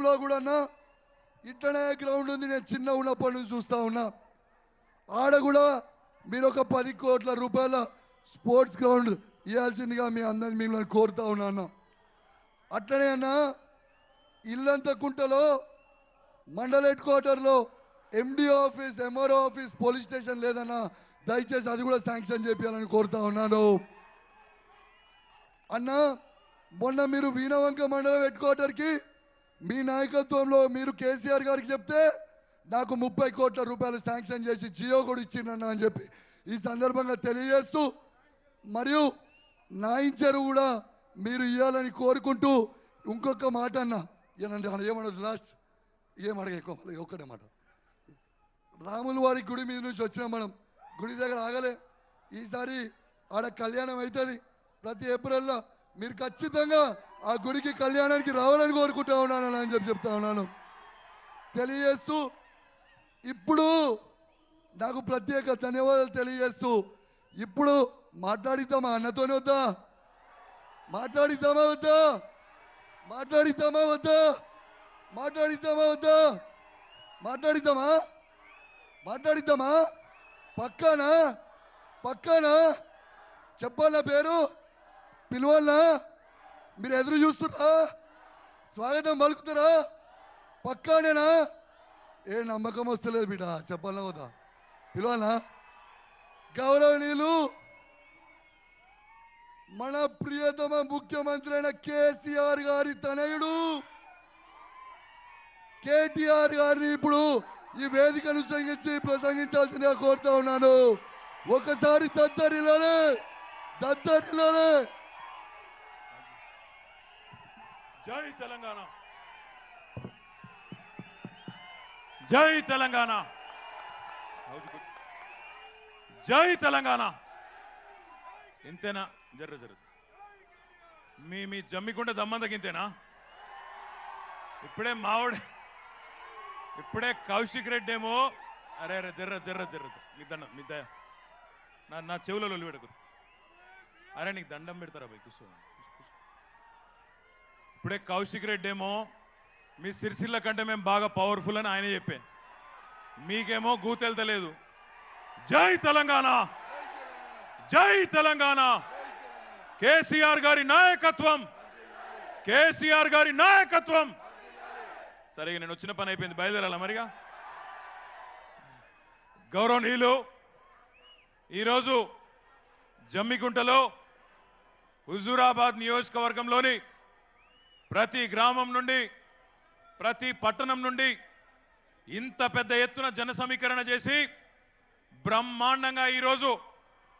విషయంలో కూడా అన్న ఇట్లనే గ్రౌండ్ ఉంది. నేను చిన్న ఉన్నప్పటి నుంచి చూస్తా ఉన్నా. ఆడ కూడా మీరు ఒక పది కోట్ల రూపాయల స్పోర్ట్స్ గ్రౌండ్ ఇవ్వాల్సిందిగా మీ అందరిని మిమ్మల్ని కోరుతా ఉన్నాను అట్లనే అన్న ఇల్లంత కుంటలో మండల హెడ్ క్వార్టర్లో MD office MRO office police station లేదన్నా దయచేసి అది కూడా శాంక్షన్ చేపించాలని కోరుతా ఉన్నాను. అన్నా మొన్న మీరు వీణవంక మండలం హెడ్ క్వార్టర్కి మీ నాయకత్వంలో మీరు కేసీఆర్ గారికి చెప్తే నాకు ముప్పై కోట్ల రూపాయలు శాంక్షన్ చేసి జియో కూడా ఇచ్చిండన్న అని చెప్పి ఈ సందర్భంగా తెలియజేస్తూ మరియు నాయించరు కూడా మీరు ఇవ్వాలని కోరుకుంటూ ఇంకొక మాట అన్న. ఏనంటే ఏమన్నది లాస్ట్ ఏమడగ ఎక్కువ ఒక్కటే మాట. రాముల వారి గుడి మీద నుంచి వచ్చినాం మనం గుడి దగ్గర ఆగలే. ఈసారి ఆడ కళ్యాణం అవుతుంది. ప్రతి ఏప్రిల్లో మీరు ఖచ్చితంగా ఆ గుడికి కళ్యాణానికి రావాలని కోరుకుంటా ఉన్నాను అని చెప్పి చెప్తా ఉన్నాను. తెలియజేస్తూ ఇప్పుడు నాకు ప్రత్యేక ధన్యవాదాలు తెలియజేస్తూ ఇప్పుడు మాట్లాడిద్దామా అన్నతోనే వద్దా? మాట్లాడిద్దామా వద్దా? మాట్లాడిద్దామా వద్దా? మాట్లాడిద్దామా వద్దా? మాట్లాడిద్దామా? మాట్లాడిద్దామా? పక్కానా? పక్కానా? చెప్పాలా పేరు? పిలవాలనా మీరు ఎదురు చూస్తున్నా? స్వాగతం పలుకుతారా పక్కానేనా ఏ నమ్మకం వస్తలేదు బిడ్డ చెప్పాలన్నా కదా పిలవనా? గౌరవనీయులు మన ప్రియతమ ముఖ్యమంత్రి అయిన కేసీఆర్ గారి తనయుడు కేటీఆర్ గారిని ఇప్పుడు ఈ వేదికను సంగించి ప్రసంగించాల్సిందిగా కోరుతా ఉన్నాను. ఒకసారి దద్దరిలోనే దద్దరిలోనే జై తెలంగాణ. జై తెలంగాణ. జై తెలంగాణ. ఇంతేనా? జర్ర జర్ర మీ మీ జమ్మికుంటే దమ్మందకింతేనా ఇప్పుడే మావిడే ఇప్పుడే కౌశిక్ రెడ్డి ఏమో అరే అరే జర్ర జర్ర జర్ర మీ దండం మీ దయ. నా నా చెవులలో పెడకు అరే నీకు దండం పెడతారా బై కూర్చోండి ఇప్పుడే కౌశిక్ రెడ్డి ఏమో మీ సిరిసిల్ల కంటే మేము బాగా పవర్ఫుల్ అని ఆయన చెప్పే మీకేమో గూతెళ్తలేదు. జై తెలంగాణ! జై తెలంగాణ! కేసీఆర్ గారి నాయకత్వం! కేసీఆర్ గారి నాయకత్వం! సరే నేను వచ్చిన పని అయిపోయింది. బయలుదేరాల మరిగా? గౌరవనీయులు ఈరోజు జమ్మికుంటలో హుజూరాబాద్ నియోజకవర్గంలోని ప్రతి గ్రామం నుండి ప్రతి పట్టణం నుండి ఇంత పెద్ద ఎత్తున జన సమీకరణ చేసి బ్రహ్మాండంగా ఈరోజు